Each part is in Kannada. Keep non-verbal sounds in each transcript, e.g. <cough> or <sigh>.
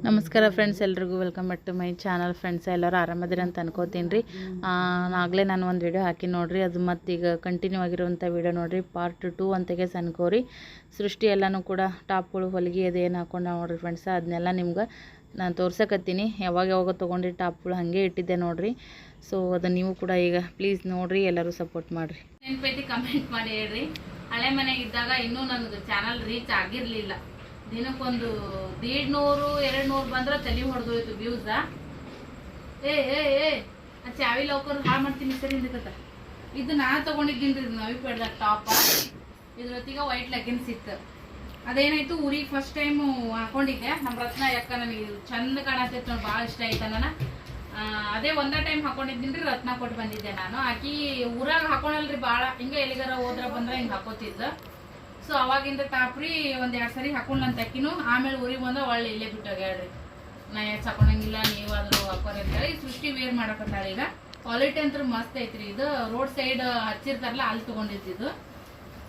ನಮಸ್ಕಾರ ಫ್ರೆಂಡ್ಸ್ ಎಲ್ರಿಗೂ welcome back to my channel friends ಎಲ್ಲರೂ ಆರಾಮದಿರಿ ಅಂತ ಅನ್ಕೋತೀನಿ ರೀ ಆಗಲೇ ನಾನು ಒಂದು ವಿಡಿಯೋ ಹಾಕಿ ನೋಡಿರಿ. ಅದು ಮತ್ತೀಗ ಕಂಟಿನ್ಯೂ ಆಗಿರುವಂಥ ವಿಡಿಯೋ ನೋಡಿರಿ. ಪಾರ್ಟ್ ಟೂ ಅಂತಗೆ ಅನ್ಕೋರಿ ಸೃಷ್ಟಿ ಎಲ್ಲನೂ ಕೂಡ ಟಾಪ್ಗಳು ಹೊಲಿಗೆ ಅದು ಏನು ಹಾಕೊಂಡು ನೋಡ್ರಿ ಫ್ರೆಂಡ್ಸ್ ಅದನ್ನೆಲ್ಲ ನಿಮ್ಗೆ ನಾನು ತೋರ್ಸಕತ್ತೀನಿ. ಯಾವಾಗ ಯಾವಾಗ ತೊಗೊಂಡ್ರಿ ಟಾಪ್ಗಳು ಹಾಗೆ ಇಟ್ಟಿದ್ದೆ ನೋಡಿರಿ. ಸೊ ಅದು ನೀವು ಕೂಡ ಈಗ ಪ್ಲೀಸ್ ನೋಡಿರಿ, ಎಲ್ಲರೂ ಸಪೋರ್ಟ್ ಮಾಡಿರಿ. ಕಮೆಂಟ್ ಮಾಡಿ ಹೇಳ್ರಿ. ಹಳೆ ಮನೆಗಿದ್ದಾಗ ಇನ್ನೂ ನನಗೆ ಚಾನಲ್ ರೀಚ್ ಆಗಿರ್ಲಿಲ್ಲ. ದಿನಕ್ಕೊಂದು ದೀಡ್ ನೂರು ಎರಡು ನೂರು ಬಂದ್ರೆ ತಲೆ ಹೊಡೆದೋಯ್ತು ವ್ಯೂಸ ಏ ಏ ಏ, ಆ ಚಾವಿ ಲೌಕರ್ ಹಾಳು ಮಾಡ್ತೀನಿ ಸರಿ ಹಿಂದಕತ್ತ ಇದು ನಾ ತಗೊಂಡಿದ್ದೀನಿ ರೀ ನವಿ ಪಡ್ದ ಟಾಪ ಇದ್ರೊತ್ತಿಗೆ ವೈಟ್ ಲೆಗಿನ್ಸ್ ಇತ್ತು. ಅದೇನಾಯ್ತು, ಊರಿಗೆ ಫಸ್ಟ್ ಟೈಮ್ ಹಾಕೊಂಡಿದ್ದೆ. ನಮ್ಮ ರತ್ನ ಯಾಕ ನನಗೆ ಚಂದ ಕಾಣತೈತೆ ನೋಡಿ, ಭಾಳ ಇಷ್ಟ ಆಯ್ತು ನಾನು ಅದೇ ಒಂದೇ ಟೈಮ್ ಹಾಕೊಂಡಿದ್ದೀನಿ ರೀ, ರತ್ನ ಕೊಟ್ಟು ಬಂದಿದ್ದೆ ನಾನು. ಆಕಿ ಊರಾಗ ಹಾಕೊಳಲ್ರಿ ಭಾಳ ಹಿಂಗೆ ಎಲ್ಲಿಗಾರ ಹೋದ್ರ ಬಂದ್ರೆ ಹಿಂಗೆ ಹಾಕೋತಿದ್ದ. ಸೊ ಅವಾಗಿಂದ ತಾಪ್ರಿ ಒಂದ್ ಎರಡ್ ಸರಿ ಹಾಕೊಂಡ್ ಅಂತ ಅಕ್ಕಿನು ಆಮೇಲೆ ಊರಿಗೆ ಬಂದ ಒಳ್ಳೆ ಇಲ್ಲೇ ಬಿಟ್ಟೋಗ್ಯಾಳ್ರಿ ನಾ ಯಾಕೆ ಹಾಕೊಳಂಗಿಲ್ಲ ನೀವಾದ್ರೂ ಹಾಕೋರಿ ಅಂತೇಳಿ ಸೃಷ್ಟಿ ವೇರ್ ಮಾಡಕತ್ತಾಳ ಈಗ. ಕ್ವಾಲಿಟಿ ಅಂತೂ ಮಸ್ತ್ ಐತ್ರಿ ಇದು. ರೋಡ್ ಸೈಡ್ ಹಚ್ಚಿರ್ತಾರಲ್ಲ, ಅಲ್ಲಿ ತಗೊಂಡಿದ್ದು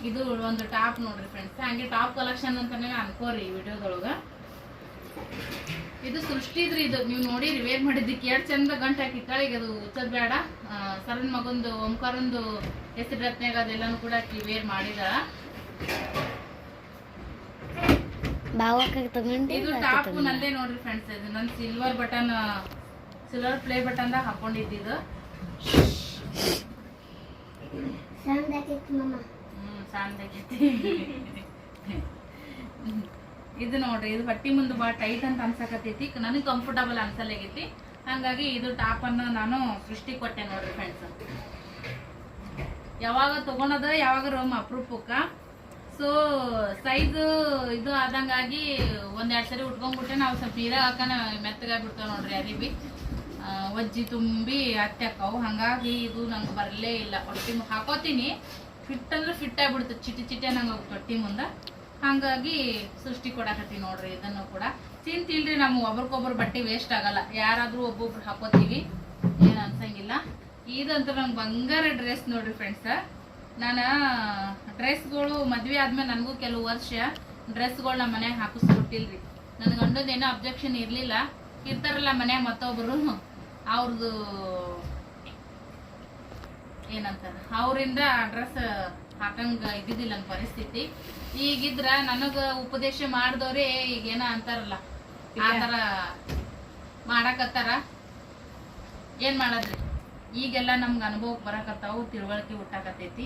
ಇದು. ಒಂದು ಟಾಪ್ ನೋಡ್ರಿ ಫ್ರೆಂಡ್ಸ್ ಹಂಗೆ ಟಾಪ್ ಕಲೆಕ್ಷನ್ ಅಂತಾನೆ ಅನ್ಕೋರಿ ಈ ವಿಡಿಯೋದೊಳಗ. ಇದು ಸೃಷ್ಟಿದ್ರಿ ಇದು. ನೀವು ನೋಡಿರಿ ವೇರ್ ಮಾಡಿದ್ದಕ್ಕೆ ಎರಡು ಚಂದ ಗಂಟು ಹಾಕಿತ್ತಾಳ ಈಗ ಅದು ಉಚ್ಚದ್ ಬೇಡ. ಸರನ್ ಮಗಂದು, ಓಂಕಾರಂದು ಹೆಸರು ರತ್ನಾಗ ಅದೆಲ್ಲಾನು ಕೂಡ ವೇರ್ ಮಾಡಿದಾಳ. ತಗೊಂಡು ಇದು ಟಾಪ್ ನಲ್ಲೇ ನೋಡ್ರಿ ಫ್ರೆಂಡ್ಸ್ ಇದು ನನ್ನ silver button silver play button ದಾಗ ಹಾಕೊಂಡಿದ್ದು ಮಮ್ಮ ಹ್ಮ್ ಸಾಂದಾಗೈತಿ ಇದು ನೋಡ್ರಿ ಇದು ಬಟ್ಟಿ ಮುಂದೆ ಭಾಳ ಟೈಟ್ ಅಂತ ಅನ್ಸಕತ್ತೈತಿ. ನನಗೆ ಕಂಫರ್ಟಬಲ್ ಅನ್ಸಲಾಗೈತಿ ಹಂಗಾಗಿ ಇದು ಟಾಪ್ ಅನ್ನ ನಾನು ಸೃಷ್ಟಿ ಕೊಟ್ಟೆ ನೋಡ್ರಿ ಫ್ರೆಂಡ್ಸ್ ಯಾವಾಗ ತಗೊಳದ ಯಾವಾಗ ರೋಮ್ ಅಪರೂಪಕ್ಕ. ಸೊ ಸೈಜ್ ಇದು ಆದಂಗಾಗಿ ಒಂದೆರಡು ಸರಿ ಉಟ್ಕೊಂಡ್ಬಿಟ್ಟೆ ನಾವು ಸ್ವಲ್ಪ ನೀರಾಗ ಹಾಕನ ಮೆತ್ತಗಾಗ್ಬಿಡ್ತಾವ ನೋಡ್ರಿ ಅರಿಬಿ ಆ, ಒಜ್ಜಿ ತುಂಬಿ ಹತ್ತಾಕವು ಹಂಗಾಗಿ ಇದು ನಂಗೆ ಬರಲೇ ಇಲ್ಲ. ಹೊಟ್ಟಿ ಹಾಕೋತೀನಿ. ಫಿಟ್ ಅಂದ್ರೆ ಫಿಟ್ ಆಗ್ಬಿಡ್ತದೆ. ಚಿಟಿ ಚಿಟಿ ನಂಗೆ ತೊಟ್ಟಿ ಮುಂದೆ. ಹಂಗಾಗಿ ಸೃಷ್ಟಿ ಕೊಡಾಕತ್ತೀನಿ ನೋಡ್ರಿ ಇದನ್ನು ಕೂಡ. ತಿಂತಿಲ್ರಿ ನಮ್ಮ ಒಬ್ರಿಗೊಬ್ರು ಬಟ್ಟೆ ವೇಸ್ಟ್ ಆಗಲ್ಲ. ಯಾರಾದ್ರೂ ಒಬ್ಬೊಬ್ರು ಹಾಕೋತೀವಿ. ಏನು ಅನ್ಸಂಗಿಲ್ಲ. ಇದಂತೂ ನಂಗೆ ಬಂಗಾರ ಡ್ರೆಸ್ ನೋಡ್ರಿ ಫ್ರೆಂಡ್ಸ್ ನಾನು ಡ್ರೆಸ್ಗಳು ಮದುವೆ ಆದ್ಮೇಲೆ ನನಗೂ ಕೆಲವು ವರ್ಷ ಡ್ರೆಸ್ಗಳು ನಮ್ಮ ಮನ್ಯಾಗ ಹಾಕಿಸ್ಕೊಟ್ಟಿಲ್ರಿ. ನನ್ನ ಗಂಡದ ಏನೋ ಅಬ್ಜೆಕ್ಷನ್ ಇರಲಿಲ್ಲ. ಇರ್ತಾರಲ್ಲ ಮನ್ಯಾಗ ಮತ್ತೊಬ್ಬರು ಅವ್ರದ್ದು ಏನಂತಾರೆ ಅವರಿಂದ ಡ್ರೆಸ್ ಹಾಕಂಗ ಇದ್ದಿದ್ದಿಲ್ಲ ನನ್ನ ಪರಿಸ್ಥಿತಿ. ಈಗಿದ್ರ ನನಗ ಉಪದೇಶ ಮಾಡಿದವ್ರೆ ಈಗೇನ ಅಂತಾರಲ್ಲ ಆ ಥರ ಮಾಡಕತ್ತಾರ. ಏನ್ ಮಾಡದ್ರಿ? ಈಗೆಲ್ಲ ನಮ್ಗೆ ಅನುಭವಕ್ಕೆ ಬರಕತ್ತಾವು ತಿಳುವಳಿಕೆ ಹುಟ್ಟಾಕತೈತಿ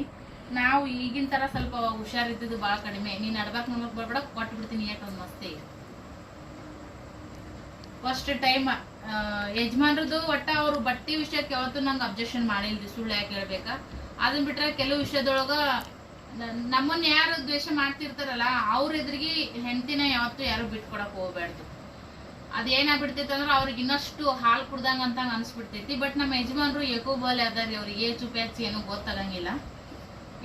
ನಾವು ಈಗಿನ ತರ ಸ್ವಲ್ಪ ಹುಷಾರಿದ್ದು ಬಹಳ ಕಡಿಮೆ. ನೀನ್ ನಡ್ಬಾಕ್ ನೋಡ್ಬಾಕ್ ಬರ್ಬೇಡ ಕೊಟ್ಟು ಬಿಡ್ತೀನಿ ಯಾಕಂದ್ ಮಸ್ತಿ ಫಸ್ಟ್ ಟೈಮ್ ಯಜಮಾನ್ರದ್ದು ಒಟ್ಟ ಅವ್ರು ಬಟ್ಟಿ ವಿಷಯಕ್ಕೆ ಯಾವತ್ತು ನಂಗೆ ಅಬ್ಜೆಕ್ಷನ್ ಮಾಡಿಲ್ರಿ, ಸುಳ್ಳು ಯಾಕೆ ಹೇಳ್ಬೇಕಾ? ಅದನ್ನ ಬಿಟ್ರೆ ಕೆಲವು ವಿಷಯದೊಳಗ ನಮ್ಮನ್ನ ಯಾರು ದ್ವೇಷ ಮಾಡ್ತಿರ್ತಾರಲ್ಲ, ಅವ್ರ ಎದುರಿಗೆ ಹೆಂಡತಿನ ಯಾವತ್ತೂ ಯಾರು ಬಿಟ್ಕೊಡಕ್ ಹೋಗ್ಬಾರ್ದು ಅದೇನಾಗ್ಬಿಡ್ತೈತೆ ಅಂದ್ರೆ ಅವ್ರಿಗೆ ಇನ್ನಷ್ಟು ಹಾಲು ಕುಡ್ದಂಗ ಅಂತ ಅನ್ಸ್ಬಿಡ್ತೈತಿ. ಬಟ್ ನಮ್ಮ ಯಜಮಾನ್ರು ಏಕೋ ಬೋಲೆ ಅದಾರಿ ಅವ್ರಿಗೆ ಏಜು ಪ್ಯಾಚಿ ಏನು ಗೊತ್ತಾಗಂಗಿಲ್ಲ.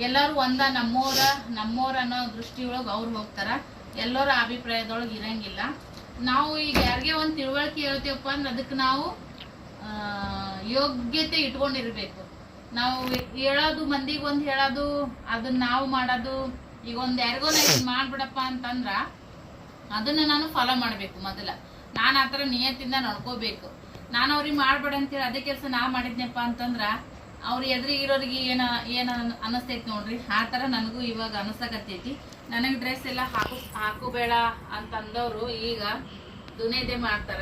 ಎಲ್ಲರೂ ಒಂದ ನಮ್ಮೋರ ನಮ್ಮೋರ ಅನ್ನೋ ದೃಷ್ಟಿಯೊಳಗೆ ಅವ್ರು ಹೋಗ್ತಾರ. ಎಲ್ಲರ ಅಭಿಪ್ರಾಯದೊಳಗೆ ಇರಂಗಿಲ್ಲ. ನಾವು ಈಗ ಯಾರಿಗೆ ಒಂದು ತಿಳುವಳಿಕೆ ಹೇಳ್ತೀವಪ್ಪ ಅಂದ್ರೆ ಅದಕ್ಕೆ ನಾವು ಯೋಗ್ಯತೆ ಇಟ್ಕೊಂಡಿರ್ಬೇಕು. ನಾವು ಹೇಳೋದು, ಮಂದಿಗೆ ಒಂದು ಹೇಳೋದು, ಅದನ್ನ ನಾವು ಮಾಡೋದು, ಈಗ ಒಂದು ಯಾರಿಗೋ ನಾ ಮಾಡ್ಬಿಡಪ್ಪ ಅಂತಂದ್ರ ಅದನ್ನ ನಾನು ಫಾಲೋ ಮಾಡ್ಬೇಕು ಮೊದಲ. ನಾನು ಆ ಥರ ನಿಯತ್ತಿಂದ ನೋಡ್ಕೋಬೇಕು. ನಾನು ಅವ್ರಿಗೆ ಮಾಡ್ಬೇಡ ಅಂತೇಳಿ ಅದೇ ಕೆಲಸ ನಾ ಮಾಡಿದ್ನಪ್ಪ ಅಂತಂದ್ರ ಅವ್ರ ಎದುರಿಗೆ ಇರೋರಿಗೆ ಏನ ಏನ ಅನ್ನಿಸ್ತೈತಿ ನೋಡ್ರಿ. ಆ ಥರ ನನಗೂ ಇವಾಗ ಅನಸಕತ್ತೈತಿ ನನಗೆ ಡ್ರೆಸ್ ಎಲ್ಲ ಹಾಕು, ಹಾಕೋಬೇಡ ಅಂತಂದವರು ಈಗ ದುನೇದೆ ಮಾಡ್ತಾರ.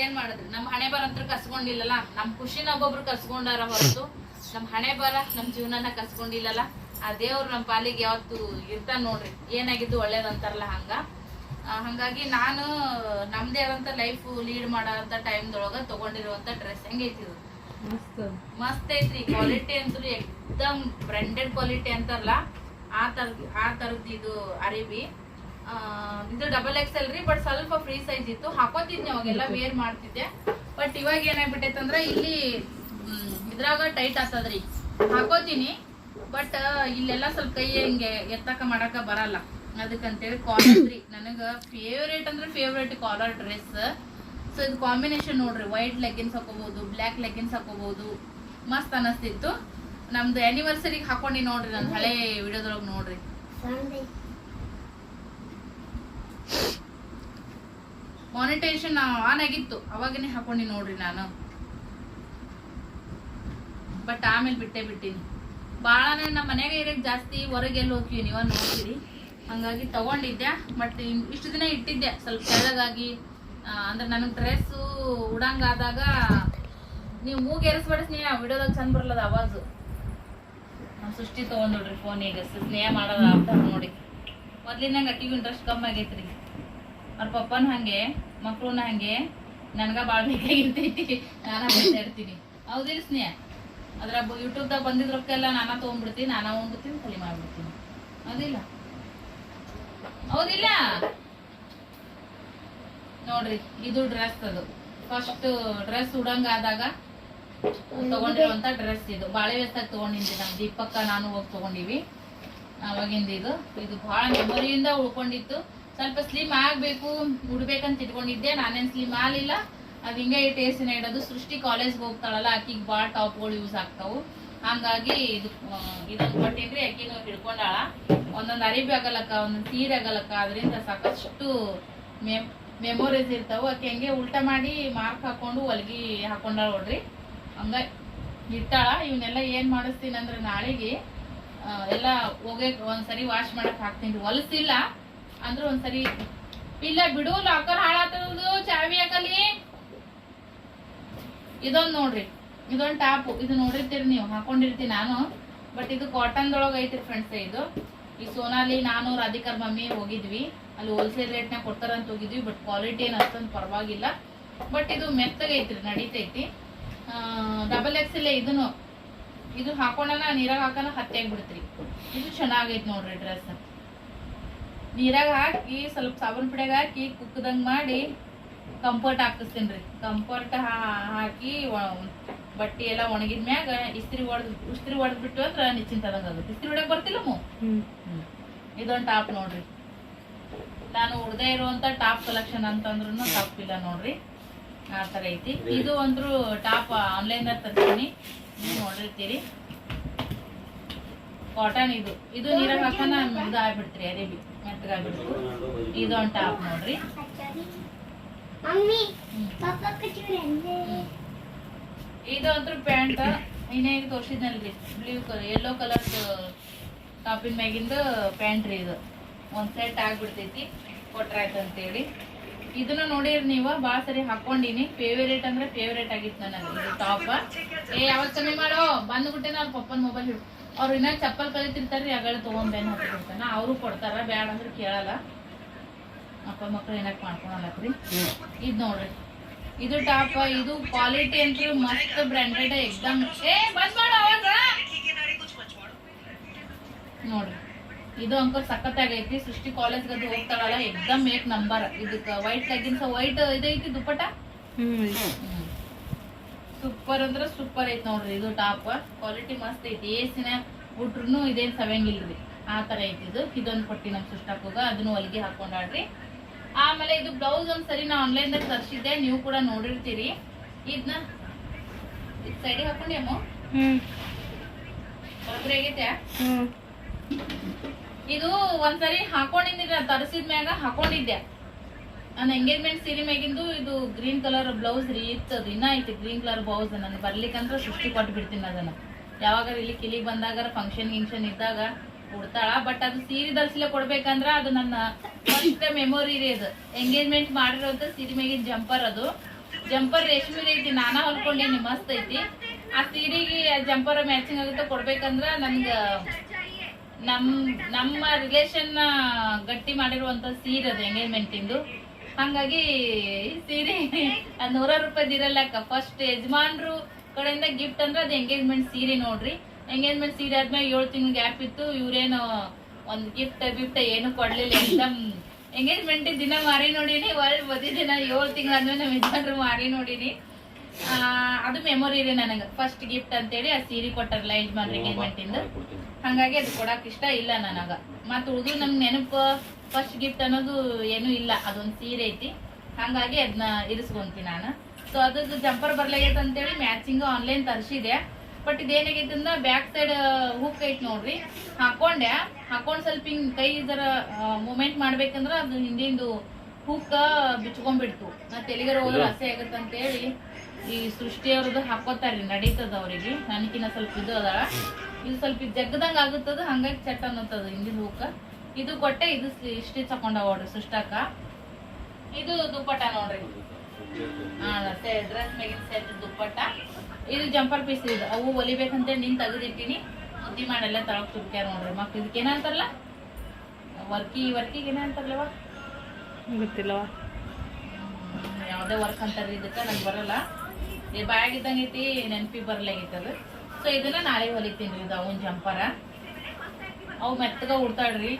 ಏನು ಮಾಡಿದ್ರಿ? ನಮ್ಮ ಹಣೆ ಬರ ಅಂತ ಕಸ್ಕೊಂಡಿಲ್ಲಲ್ಲ? ನಮ್ಮ ಖುಷಿನ ಒಬ್ಬೊಬ್ರು ಕಸ್ಕೊಂಡಾರ ಹೊರತು. ನಮ್ಮ ಹಣೆ ಬರ ನಮ್ಮ ಜೀವನನ ಕಸ್ಕೊಂಡಿಲ್ಲಲ್ಲ? ಆ ದೇವ್ರು ನಮ್ಮ ಪಾಲಿಗೆ ಯಾವತ್ತು ಇರ್ತಾನ ನೋಡ್ರಿ. ಏನಾಗಿದ್ದು ಒಳ್ಳೇದಂತಾರಲ್ಲ ಹಂಗ? ಹಂಗಾಗಿ ನಾನು ನಮ್ದೇ ಆದಂತ ಲೈಫ್ ಲೀಡ್ ಮಾಡೋಂಥ ಟೈಮ್ದೊಳಗ ತಗೊಂಡಿರುವಂತ ಡ್ರೆಸ್ ಹೆಂಗೈತಿ ಇದು? ಮಸ್ತ್. ಐತ್ರಿ ಕ್ವಾಲಿಟಿ ಅಂತೂ ಎಕ್ದಮ್ ಬ್ರಾಂಡೆಡ್ ಕ್ವಾಲಿಟಿ ಅಂತಾರಲ್ಲ ಆ ತರ ಆ ತರದ್ ಇದು ಅರಿವಿ ಇದು ಡಬಲ್ ಎಕ್ಸ್ ರೀ ಬಟ್ ಸ್ವಲ್ಪ ಫ್ರೀ ಸೈಜ್ ಇತ್ತು. ಹಾಕೋತಿದ್ನಿ ಅವಾಗೆಲ್ಲ ವೇರ್ ಮಾಡ್ತಿದ್ದೆ. ಬಟ್ ಇವಾಗ ಏನಾಗ್ಬಿಟ್ಟೈತಂದ್ರ ಇಲ್ಲಿ ಇದ್ರಾಗ ಟೈಟ್ ಆತದ್ರಿ. ಹಾಕೋತೀನಿ ಬಟ್ ಇಲ್ಲೆಲ್ಲ ಸ್ವಲ್ಪ ಕೈ ಹಿಂಗೆ ಎತ್ತಕ ಮಾಡಕ ಬರಲ್ಲ. ಅದಕ್ಕಂತೇಳಿ ಕಾಲರ್ ತ್ರೀ ನನಗ ಫೇವ್ರೇಟ್ ಅಂದ್ರೆ ಫೇವ್ರೇಟ್ ಕಾಲರ್ ಡ್ರೆಸ್ ಸೊ ಇದು ಕಾಂಬಿನೇಷನ್ ನೋಡ್ರಿ. ವೈಟ್ ಲೆಗ್ಗಿನ್ಸ್ ಹಾಕೋಬಹುದು ಬ್ಲಾಕ್ ಲೆಗ್ಗಿನ್ಸ್ ಹಾಕೋಬಹುದು ಮಸ್ತ್ ಅನಸ್ತಿತ್ತು. ನಮ್ದು ಆನಿವರ್ಸರಿಗೆ ಹಾಕೊಂಡಿ ನೋಡ್ರಿ ನನ್ನ ಹಳೆ ವಿಡಿಯೋದೊಳಗೆ ನೋಡ್ರಿ. ಮಾನಿಟೇಷನ್ ಆನ್ ಆಗಿತ್ತು. ಅವಾಗನೇ ಹಾಕೊಂಡಿ ನೋಡ್ರಿ ನಾನು. ಬಟ್ ಆಮೇಲೆ ಬಿಟ್ಟೆ ಬಿಟ್ಟಿನಿ. ಭಾಳನೇ ನಮ್ಮ ಮನ್ಯಾಗ ಇರಕ್ಕೆ ಜಾಸ್ತಿ ಹೊರಗೆಲ್ಲ ಹೋಗ್ತೀವಿ ನೀವ ನೋಡ್ತೀರಿ. ಹಂಗಾಗಿ ತಗೊಂಡಿದ್ದೆ ಬಟ್ ಇಷ್ಟು ದಿನ ಇಟ್ಟಿದ್ದೆ. ಸ್ವಲ್ಪ ತೆಳ್ಳಗಾಗಿ ಆ, ಅಂದ್ರೆ ನನಗೆ ಡ್ರೆಸ್ ಉಡಂಗಾದಾಗ ನೀವು ಮೂಗ್ ಏರಿಸ್ಬೇಡಿಸ್ ನೀ ವಿಡಿಯೋದಾಗ ಚಂದ ಬರಲ್ಲದ ಅವಾಜು ಸೃಷ್ಟಿ ಫೋನ್ ಈಗ ಸ್ನೇಹ ಮಾಡೋದ ಅಂತ ನೋಡಿ. ಮೊದ್ಲಿನಂಗೆ ಅಕ್ಕಿಗೂ ಇಂಟ್ರೆಸ್ಟ್ ಕಮ್ಮಿ ಆಗೈತ್ರಿ. ಅವ್ರ ಪಪ್ಪನ ಹಂಗೆ ಮಕ್ಳೂನ ಹಂಗೆ. ನನ್ಗ ಭಾಳ ಬೇಕಾಗಿರ್ತೈತಿ ನಾನ ಇರ್ತೀನಿ ಹೌದಿಲ್ಲ ಸ್ನೇಹ? ಅದ್ರ ಯೂಟ್ಯೂಬ್ದಾಗ ಬಂದಿದ್ ರೊಕ್ಕ ಎಲ್ಲ ನಾನ ತೊಗೊಂಡ್ಬಿಡ್ತೀನಿ ನಾನ ಉಂಡ್ಬಿಡ್ತೀನಿ ಕಲಿ ಮಾಡ್ಬಿಡ್ತೀನಿ. ಹೌದಿಲ್ಲ? ಹೌದಿಲ್ಲ? ನೋಡ್ರಿ, ಇದು ಡ್ರೆಸ್ ಅದು. ಫಸ್ಟ್ ಡ್ರೆಸ್ ಉಡಂಗಾದಾಗ ತಗೊಂಡಿರುವಂತ ಡ್ರೆಸ್ ಇದು. ಬಾಳೆ ವೇಸ್ತಾಗ ತಗೊಂಡಿದ್ದೆ ನಮ್ ದೀಪಕ್ಕ ನಾನು ಹೋಗಿ ತಗೊಂಡಿವಿ. ಅವಾಗಿಂದ ಇದು. ಇದು ಬಹಳ ಮೆಮೊರಿಯಿಂದ ಉಳ್ಕೊಂಡಿತ್ತು. ಸ್ವಲ್ಪ ಸ್ಲಿಮ್ ಆಗ್ಬೇಕು, ಉಡ್ಬೇಕಂತ ಇಟ್ಕೊಂಡಿದ್ದೆ. ನಾನೇನ್ ಸ್ಲಿಮ್ ಆಗ್ಲಿಲ್ಲ. ಅದ್ ಹಿಂಗೆ ಟೇಸ್ಟಿನ ಇಡೋದು. ಸೃಷ್ಟಿ ಕಾಲೇಜ್ಗೆ ಹೋಗ್ತಾಳಲ್ಲ, ಆಕಿಗೆ ಭಾಳ ಟಾಪ್ಗಳು ಯೂಸ್ ಆಗ್ತಾವು. ಹಂಗಾಗಿ ಇದು ಇದೊಂದು ಅಕ್ಕಿನ ಆಕಿನೂ ಹಿಡ್ಕೊಂಡಾಳ. ಒಂದೊಂದು ಅರಿಬಿ ಆಗಲಕ್ಕ ಒಂದೊಂದು ಸೀರೆ ಆಗಲಕ್ಕ ಅದರಿಂದ ಸಾಕಷ್ಟು ಮೆಮ್ ಮೆಮೊರೀಸ್ ಇರ್ತಾವೆ. ಅಕ್ಕಿ ಹಂಗೆ ಉಲ್ಟಾ ಮಾಡಿ ಮಾರ್ಕ್ ಹಾಕೊಂಡು ಹೊಲ್ಗಿ ಹಾಕೊಂಡಾಳ ನೋಡ್ರಿ. ಹಂಗ ಇಟ್ಟಾಳ. ಇವನ್ನೆಲ್ಲ ಏನ್ ಮಾಡಿಸ್ತೀನಿ ಅಂದ್ರೆ ನಾಳೆಗೆ ಎಲ್ಲ ಹೋಗ, ಒಂದ್ಸರಿ ವಾಶ್ ಮಾಡಕ್ ಹಾಕ್ತೀನಿ ಹೊಲಸಿಲ್ಲ ಅಂದ್ರೆ ಒಂದ್ಸರಿ ಇಲ್ಲ ಬಿಡು ಲಾಕರ್ ಹಾಳಾತದು ಚಾವಿ ಹಾಕಲಿ. ಇದೊಂದು ನೋಡ್ರಿ. ಇದೊಂದ್ ಟಾಪ್, ಇದು ನೋಡಿರ್ತೀರಿ ನೀವು ಹಾಕೊಂಡಿರ್ತೀನಿ ನಾನು. ಬಟ್ ಇದು ಕಾಟನ್ ದೊಳಗ ಐತ್ರಿ ಫ್ರೆಂಡ್ಸ್ ಇದು. ಈ ಸೋನಾಲಿ, ನಾನು ರಾಧಿಕಾರ್ ಮಮ್ಮಿ ಹೋಗಿದ್ವಿ. ಅಲ್ಲಿ ಹೋಲ್ಸೇಲ್ ರೇಟ್ನಾಗ ಕೊಡ್ತಾರಂತ ಹೋಗಿದ್ವಿ ಬಟ್ ಕ್ವಾಲಿಟಿ ಏನು ಅಷ್ಟೊಂದು ಪರವಾಗಿಲ್ಲ. ಬಟ್ ಇದು ಮೆತ್ತಗೈತ್ರಿ ನಡೀತೈತಿ. ಡಬಲ್ ಎಕ್ಸ್ ಇಲ್ಲ ಇದನ್ನು. ಇದು ಹಾಕೊಂಡನ, ನೀರಾಗ ಹಾಕೋಣ ಹತ್ತಿ ಆಗ್ಬಿಡ್ತ್ರಿ. ಇದು ಚೆನ್ನಾಗೈತಿ ನೋಡ್ರಿ ಡ್ರೆಸ್ ನೀರಾಗ ಹಾಕಿ, ಸ್ವಲ್ಪ ಸಾಬೂನ್ ಪುಡಿಯಾಗ ಹಾಕಿ, ಕುಕ್ಕದಂಗೆ ಮಾಡಿ ಕಂಫರ್ಟ್ ಹಾಕಿಸ್ತೀನಿ ಕಂಫರ್ಟ್ ಹಾಕಿ ಬಟ್ಟಿ ಎಲ್ಲ ಒಣಗಿದ ಮ್ಯಾಗ ಇಸ್ತ್ರಿ ಹೊಡೆದ್ ಇಸ್ತ್ರಿ ಹೊಡೆದ್ ಬಿಟ್ಟು ಅಂದ್ರ ನಿಶ್ಚಿಂತದಂಗ ಆಗುತ್ತೆ. ಇಸ್ತ್ರಿ ಹೊಡಕ್ ಬರ್ತಿಲ್ಲ ಮು? ಇದೊಂದು ಟಾಪ್ ನೋಡ್ರಿ. ನಾನು ಉಡ್ದೇ ಇರುವಂತ ಟಾಪ್ ಕಲೆಕ್ಷನ್ ಅಂತಂದ್ರೂ ತಪ್ಪಿಲ್ಲ ನೋಡ್ರಿ. ಆ ತರ ಐತಿ. ಇದು. ಅಂದ್ರು ಟಾಪ್ ಆನ್ಲೈನ್ ತರ್ತೀನಿ ನೀವು ನೋಡಿರ್ತೀರಿ. ಕಾಟನ್ ಇದು. ಇದು ನೀರಾಗ ಹಾಕನ ಇದು ಆಗ್ಬಿಡ್ತೀರಿ ಅರೇಬಿ ಮೆತ್ತಗಾಗ್ಬಿಡ್ತು ಇದೊಂದು ಟಾಪ್ ನೋಡ್ರಿ. ಮಮ್ಮಿ ಹ್ಮ್. ಪಾಪ ಕಚ್ಚಿದ್ರೆ ಇದು ಅಂತ್ರ ಪ್ಯಾಂಟ್ ಇನ್ನೇ ತೋರ್ಸಿದ್ನಲ್ರಿ. ಬ್ಲೂ ಕಲರ್ ಯೆಲ್ಲೋ ಕಲರ್ ಟಾಪಿನ ಮ್ಯಾಗಿಂದ ಪ್ಯಾಂಟ್ ರೀ ಇದು. ಒಂದು ಸೆಟ್ ಆಗ್ಬಿಡ್ತೈತಿ ಕೊಟ್ರಾಯ್ತು ಅಂತೇಳಿ. ಇದನ್ನ ನೋಡಿರಿ ನೀವು ಭಾಳ ಸರಿ ಹಾಕೊಂಡಿನಿ ಫೇವರೇಟ್ ಅಂದ್ರೆ ಫೇವರೇಟ್ ಆಗಿತ್ತು ನನಗೆ ಇದು ಟಾಪ್ ಏ ಯಾವತ್ ಕಮ್ಮಿ ಮಾಡೋ? ಬಂದ್ಬಿಟ್ಟೆ ಅವ್ರ ಪಪ್ಪನ ಮೊಬೈಲ್ ಹಿಡ್ ಅವ್ರು ಇನ್ನ ಚಪ್ಪಲ್ ಕಲಿತಿರ್ತಾರ್ರಿ ಆಗಳ ತಗೊಂಡ್ ಬೆನ್ ಹಾಕಿರ್ತಾನ ಅವರು ಕೊಡ್ತಾರ ಬ್ಯಾಡ ಅಂದ್ರೆ ಕೇಳಲ್ಲ. ಅಪ್ಪ ಮಕ್ಳು ಏನಕ್ಕೆ ಮಾಡ್ಕೊಳಲ್ಲಕ್ರಿ ಇದು ನೋಡ್ರಿ. ಇದು ಟಾಪ್ ಇದು ಕ್ವಾಲಿಟಿ ಅಂತೂ ಮಸ್ತ್ ಎಕ್ದಮ್ ಏ ಬಂದ್ ಮಾಡ ನೋಡ್ರಿ ಇದು ಅಂಕಲ್ ಆಗೈತಿ ಸೃಷ್ಟಿ ಕಾಲೇಜ್ ಅದು ಹೋಗ್ತಾಳಲ್ಲ ಎಕ್ದಮ್ ಏಕ್ ನಂಬರ್ ಇದಕ್ಕ ವೈಟ್ ಲೆಗಿನ್ಸ್ ವೈಟ್ ಇದೈತಿ ದುಪ್ಪಟ ಸೂಪರ್ ಅಂದ್ರ ಸೂಪರ್ ಐತಿ ನೋಡ್ರಿ ಇದು ಟಾಪ್ ಕ್ವಾಲಿಟಿ ಮಸ್ತ್ ಐತಿ. ಏಸಿನ ಬಿಟ್ರು ಇದೇನ್ ಸವೆಂಗಿಲ್ರಿ ಆ ತರ ಐತಿ ಇದು. ಇದೊಂದು ಕೊಟ್ಟಿ ನಮ್ ಸುಷ್ಟಾಕೋಗ. ಅದನ್ನು ಹೊಲಿಗೆ ಹಾಕೊಂಡಾಡ್ರಿ ಆಮೇಲೆ ಇದು ಬ್ಲೌಸ್ ಒಂದ್ ಸರಿ ನಾ ಆನ್ಲೈನ್ ದಾಗ ತರಿಸಿದ್ದೆ ನೀವು ಕೂಡ ನೋಡಿರ್ತೀರಿ. ಇದನ್ನ ಸೈಡ್ ಸೈಡಿಗೆ ಹಾಕೊಂಡೇಮೋ ಬರೋಬ್ಬರಿ ಆಗೈತೆ. ಇದು ಒಂದ್ಸರಿ ಹಾಕೊಂಡಿದ್ದೀರ ತರಿಸಿದ ಮ್ಯಾಗ ಹಾಕೊಂಡಿದ್ದೆ. ನನ್ನ ಎಂಗೇಜ್ಮೆಂಟ್ ಸೀರೆ ಮ್ಯಾಗಿಂದು ಇದು ಗ್ರೀನ್ ಕಲರ್ ಬ್ಲೌಸ್ ರೀ ಇತ್ತದು ಇನ್ನ ಐತಿ ಗ್ರೀನ್ ಕಲರ್ ಬ್ಲೌಸ್ ನನಗೆ ಬರ್ಲಿಕ್ಕಂದ್ರ ಸೃಷ್ಟಿ ಕೊಟ್ಟು ಬಿಡ್ತೀನಿ ಅದನ್ನ. ಯಾವಾಗ ಇಲ್ಲಿ ಕಿಲಿಗ್ ಬಂದಾಗ ಫಂಕ್ಷನ್ ಗಿಂಕ್ಷನ್ ಇದ್ದಾಗ. ಉಡ್ತಾಳ ಬಟ್ ಅದು ಸೀರೆ ಧರಿಸ್ಲೆ ಕೊಡ್ಬೇಕಂದ್ರ ಅದು ನನ್ನ ಫಸ್ಟ್ ಮೆಮೊರಿ ರೀ ಅದು ಎಂಗೇಜ್ಮೆಂಟ್ ಮಾಡಿರೋಂಥ ಸೀರೆ ಮೇಗಿನ ಜಂಪರ್ ಅದು. ಜಂಪರ್ ರೇಷ್ಮೆ ಐತಿ, ನಾನಾ ಹೊಲ್ಕೊಂಡೇನಿ, ಮಸ್ತ್ ಐತಿ. ಆ ಸೀರೆಗೆ ಜಂಪರ್ ಮ್ಯಾಚಿಂಗ್ ಆಗುತ್ತೆ ಕೊಡ್ಬೇಕಂದ್ರ ನನ್ಗ ನಮ್, ನಮ್ಮ ರಿಲೇಷನ್ ಗಟ್ಟಿ ಮಾಡಿರುವಂತ ಸೀರೆ ಅದು ಎಂಗೇಜ್ಮೆಂಟ್ ಇಂದು. ಹಂಗಾಗಿ ಸೀರೆ ನೂರಾರು ರೂಪಾಯಿ ಇರಲ್ಲಕ್ಕ. ಫಸ್ಟ್ ಯಜಮಾನ್ರು ಕಡೆಯಿಂದ ಗಿಫ್ಟ್ ಅಂದ್ರೆ ಅದು ಎಂಗೇಜ್ಮೆಂಟ್ ಸೀರೆ ನೋಡ್ರಿ. ಎಂಗೇಜ್ಮೆಂಟ್ ಸೀರೆ ಆದ್ಮೇಲೆ ಏಳು ತಿಂಗಳು ಗ್ಯಾಪ್ ಇತ್ತು. ಇವ್ರೇನು ಒಂದ್ ಗಿಫ್ಟ್ ಗಿಫ್ಟ್ ಏನು ಕೊಡ್ಲಿಲ್ಲ ಎಕ್ದಮ್ ಎಂಗೇಜ್ಮೆಂಟ್ ದಿನ ಮಾರಿ ನೋಡಿನಿ. ಒಳ್ಳೆ ಬದಿ ದಿನ ಏಳು ತಿಂಗಳಾದ್ಮೇಲೆ ನಮ್ಮ ಯಜಮಾನ್ರು ಮಾರಿ ನೋಡಿನಿ. ಆ, ಅದು ಮೆಮೊರಿ ರೀ ನನಗ. ಫಸ್ಟ್ ಗಿಫ್ಟ್ ಅಂತೇಳಿ ಆ ಸೀರೆ ಕೊಟ್ಟಾರಲ್ಲ ಯಜಮಾನ್ರ ಎಂಗೇಜ್ಮೆಂಟ್ ಇಂದ. ಹಂಗಾಗಿ ಅದು ಕೊಡಕ್ ಇಷ್ಟ ಇಲ್ಲ ನನಗ. ಮತ್ ಉಳಿದು ನಮ್ ನೆನಪು ಫಸ್ಟ್ ಗಿಫ್ಟ್ ಅನ್ನೋದು ಏನು ಇಲ್ಲ. ಅದೊಂದ್ ಸೀರೆ ಐತಿ. ಹಂಗಾಗಿ ಅದನ್ನ ಇರಿಸ್ಕೊಂತೀನಿ ನಾನು. ಸೊ ಅದ್ರದ್ದು ಜಂಪರ್ ಬರ್ಲಾಗೈತೆ ಅಂತೇಳಿ ಮ್ಯಾಚಿಂಗ್ ಆನ್ಲೈನ್ ತರಿಸಿದೆ. ಬಟ್ ಇದೇನಾಗೈತೆ ಅಂದ್ರೆ ಬ್ಯಾಕ್ ಸೈಡ್ ಹುಕ್ ಐತಿ ನೋಡ್ರಿ. ಹಾಕೊಂಡೆ. ಹಾಕೊಂಡ್ ಸ್ವಲ್ಪ ಹಿಂಗ್ ಕೈ ಇದರ ಮೂಮೆಂಟ್ ಮಾಡ್ಬೇಕಂದ್ರ ಅದು ಹಿಂದಿಂದು ಹುಕ್ಕ ಬಿಚ್ಕೊಂಡ್ಬಿಡ್ತು. ನಾ ತೆಲಿಗರ ಹೋದ್ರೆ ಆಸೆ ಆಗತ್ತೆ ಅಂತೇಳಿ ಈ ಸೃಷ್ಟಿ ಅವ್ರದ್ದು ಹಾಕೋತಾರ್ರಿ ನಡೀತದ ಅವ್ರಿಗೆ ನನಗಿನ್ನ ಸ್ವಲ್ಪ ಇದು ಅದ. ಇದು ಸ್ವಲ್ಪ ಜಗ್ಗದಂಗ ಆಗುತ್ತದ ಹಂಗಾಗಿ ಚಟ್ ಅನ್ನತ್ತದ ಹಿಂದಿನ ಹೂಕ ಇದು ಕೊಟ್ಟೆ ಇದು ಸ್ಟಿಚ್ ಹಾಕೊಂಡವ ನೋಡ್ರಿ ಸೃಷ್ಟಾಕ. ಇದು ದುಪ್ಪಟ್ಟ ನೋಡ್ರಿ. ಡ್ರೆಸ್ ಮೇಗಿನ ಸೆಟ್ ದುಪ್ಪಟ ಇದು ಜಂಪರ್ ಪೀಸ್ ಇದು. ಅವು ಹೊಲಿಬೇಕಂತೇಳಿ ನಿನ್ ತೆಗೆದಿಟ್ಟಿನಿ. ಮುದ್ದಿ ಮಾಡೆಲ್ಲ ತಳಕ್ಕೆ ತುರ್ಕ್ಯಾರ ನೋಡ್ರಿ. ಮಕ್ಳು ಇದಕ್ಕೆ ಏನಂತಾರಲ್ಲ ವರ್ಕಿ ವರ್ಕಿಗೆ ಏನಂತಾರಲ್ಲವಾ ಗೊತ್ತಿಲ್ಲವ. ಯಾವುದೇ ವರ್ಕ್ ಅಂತಾರ್ರಿ ಇದಕ್ಕೆ ನಂಗೆ ಬರಲ್ಲ. ಈ ಬ್ಯಾಗ್ ಇದ್ದಂಗೆ ಐತಿ ನೆನಪಿ ಬರಲಾಗೈತೆ ಅದು. ಸೊ ಇದನ್ನ ನಾಳೆ ಹೊಲಿತೀನಿ ರೀ ಇದು ಅವನ್ ಜಂಪರ. ಅವು ಮೆತ್ತಗ ಉಡ್ತಾಳ್ರಿ.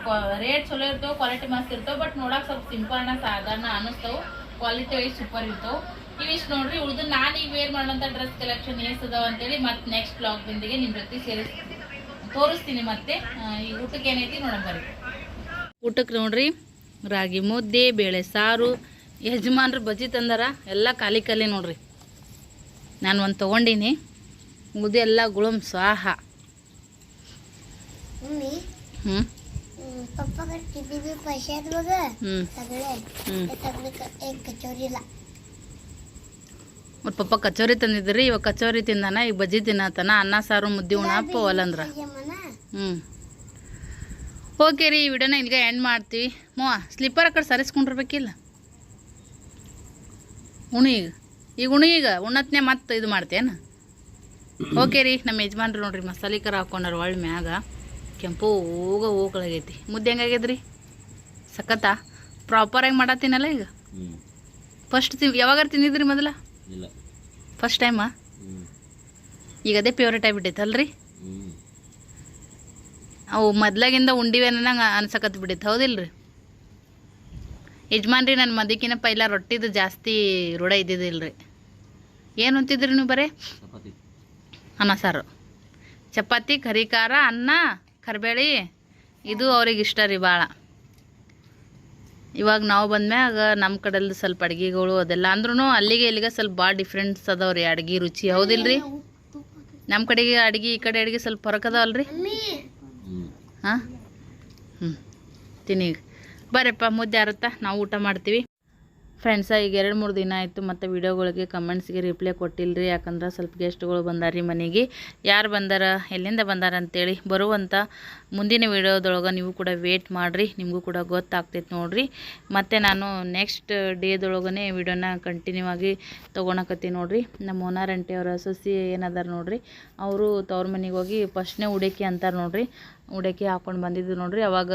ರೇಟ್ ಚಲೋ ಇರ್ತಾವ ಕ್ವಾಲಿಟಿ ಮಸ್ತ್ ಇರ್ತಾವ ಬಟ್ ನೋಡಕ್ ಸ್ವಲ್ಪ ಸಿಂಪಲ್ ಸಾಧಾರಣ ಅನಿಸ್ತಾವ. ಕ್ವಾಲಿಟಿ ವೈಸ್ ಸೂಪರ್ ಇರ್ತಾವ. ಇವಿಷ್ಟು ನೋಡ್ರಿ ಉಳಿದು ನಾನು ಈಗ ವೇರ್ ಮಾಡೋಂಥ ಡ್ರೆಸ್ ಕಲೆಕ್ಷನ್ ಅಂತ ಅಂತೇಳಿ ಮತ್ತೆ ನೆಕ್ಸ್ಟ್ ಬ್ಲಾಗ್ ಬಿಂದಿಗೆ ನಿಮ್ಮ ಜೊತೆ ಸೇರಿಸ್ ತೋರಿಸ್ತೀನಿ ಮತ್ತೆ. ಈ ಊಟಕ್ಕೆ ಏನೈತಿ ನೋಡೋಣ ಊಟಕ್ಕೆ ನೋಡ್ರಿ ರಾಗಿ ಮುದ್ದೆ ಬೇಳೆ ಸಾರು ಯಜಮಾನ್ರು ಬಜ್ಜಿ ತಂದಾರ ಎಲ್ಲ ಖಾಲಿ ಖಾಲಿ ನೋಡ್ರಿ. ನಾನು ಒಂದು ತೊಗೊಂಡೀನಿ ಮುದ್ದೆಲ್ಲ ಗುಳಮ್ ಸ್ವಾಹ. ಹ್ಞೂ ಹ್ಞೂ ಮತ್ತು ಪಪ್ಪ ಕಚೋರಿ ತಂದಿದ್ರಿ ಇವಾಗ ಕಚೋರಿ ತಿಂದಾನ ಈಗ ಬಜ್ಜಿ ತಿನ್ನತನ ಅನ್ನ ಸಾರು ಮುದ್ದೆ ಉಣಪ್ಪ ಒಲ್ಲಂದ್ರ ಹ್ಞೂ ಓಕೆ ರೀ ಈ ವಿಡಿಯೋನ ಇಲ್ಲಿಗೆ ಎಂಡ್ ಮಾಡ್ತೀವಿ. ಮೋ ಸ್ಲಿಪ್ಪರ್ ಆ ಕಡೆ ಸರಿಸ್ಕೊಂಡಿರ್ಬೇಕಿಲ್ಲ? ಉಣಿ ಈಗ. ಈಗ ಉಣಿ ಈಗ ಉಣ್ಣತ್ನೇ ಮತ್ತೆ ಇದು ಮಾಡ್ತೇನ? ಓಕೆ ರೀ ನಮ್ಮ ಯಜಮಾನ್ರು ನೋಡ್ರಿ ಮಸಾಲಿ ಖಾರ ಹಾಕೊಂಡಾರ ಒಳ್ಳೆ ಮ್ಯಾಗ ಕೆಂಪು ಹೋಗ ಹೋಗ್ಲಾಗೈತಿ ಮುದ್ದೆ ಹೆಂಗಾಗ್ಯದ್ರಿ ಸಖತ್ತಾ? ಪ್ರಾಪರಾಗಿ ಮಾಡತ್ತೀನಲ್ಲ ಈಗ? ಫಸ್ಟ್ ತಿ ಯಾವಾಗಾರು ತಿಂದಿದ್ರಿ ಮೊದಲ? ಇಲ್ಲ. ಫಸ್ಟ್ ಟೈಮಾ ಈಗ ಅದೇ ಫೇವ್ರೇಟ್ ಆಗಿಬಿಟ್ಟೈತಲ್ರಿ ಅಲ್ರಿ? ಅವು ಮೊದ್ಲಾಗಿಂದ ಉಂಡಿವೆ ಅನ್ನಂಗೆ ಅನ್ಸಕತ್ ಬಿಟ್ಟೈತೆ ಹೌದಿಲ್ರಿ? ಯಜಮಾನ್ರಿ ನನ್ನ ಮದಿಕಿನ ಪೈಲ ರೊಟ್ಟಿದು ಜಾಸ್ತಿ ರೂಢ ಇದ್ದಿದ್ದಿಲ್ರಿ. ಏನು ಅಂತಿದ್ರಿ ನೀವು ಬರೀ? ಅನ್ನ ಸಾರು. ಚಪಾತಿ ಕರಿ ಖಾರ ಅನ್ನ ಕರಿಬೇಳಿ. ಇದು ಅವ್ರಿಗೆ ಇಷ್ಟ ರೀ ಭಾಳ ಇವಾಗ ನಾವು ಬಂದ್ಮ್ಯಾಗ ನಮ್ಮ ಕಡೆಲ್ದು ಸ್ವಲ್ಪ ಅಡುಗೆಗಳು ಅದೆಲ್ಲ ಅಂದ್ರೂ ಅಲ್ಲಿಗೆ ಇಲ್ಲಿಗೆ ಸ್ವಲ್ಪ ಭಾಳ ಡಿಫ್ರೆನ್ಸ್ ಅದಾವ್ರಿ ರೀ ಅಡುಗೆ ರುಚಿ, ಹೌದಿಲ್ರಿ? ನಮ್ಮ ಕಡೆಗೆ ಅಡುಗೆ ಈ ಕಡೆ ಅಡುಗೆ ಸ್ವಲ್ಪ ಹೊರಕ್ ಅದಾವಲ್ರಿ? ಹಾಂ? ಹ್ಞೂ ತಿನ್ನಿ. ಬರಪ್ಪ, ಮುದ್ದೆ ಆರುತ್ತಾ? ನಾವು ಊಟ ಮಾಡ್ತೀವಿ. ಫ್ರೆಂಡ್ಸ ಈಗ ಎರಡು ಮೂರು ದಿನ ಆಯಿತು, ಮತ್ತು ವಿಡಿಯೋಗಳಿಗೆ ಕಮೆಂಟ್ಸ್ಗೆ ರಿಪ್ಲೈ ಕೊಟ್ಟಿಲ್ಲರಿ ಯಾಕಂದ್ರೆ ಸ್ವಲ್ಪ ಗೆಸ್ಟ್ಗಳು ಬಂದಾರ್ರಿ ಮನೆಗೆ. ಯಾರು ಬಂದಾರ, ಎಲ್ಲಿಂದ ಬಂದಾರ ಅಂತೇಳಿ ಬರುವಂಥ ಮುಂದಿನ ವೀಡಿಯೋದೊಳಗೆ ನೀವು ಕೂಡ ವೇಟ್ ಮಾಡಿರಿ, ನಿಮಗೂ ಕೂಡ ಗೊತ್ತಾಗ್ತೈತೆ ನೋಡಿರಿ. ಮತ್ತು ನಾನು ನೆಕ್ಸ್ಟ್ ಡೇದೊಳಗನೆ ವೀಡಿಯೋನ ಕಂಟಿನ್ಯೂ ಆಗಿ ತೊಗೊಳಕತ್ತೀನಿ ನೋಡಿರಿ. ನಮ್ಮ ಓನರ್ ಅಂಟಿ ಅವರ ಸಸಿ ಏನದಾರ ನೋಡಿರಿ, ಅವರು ತವ್ರ ಮನೆಗೆ ಹೋಗಿ ಫಸ್ಟ್ನೇ ಉಡೇಕಿ ಅಂತಾರೆ ನೋಡಿರಿ. ಉಡೇಕಿ ಹಾಕ್ಕೊಂಡು ಬಂದಿದ್ದು ನೋಡಿರಿ, ಅವಾಗ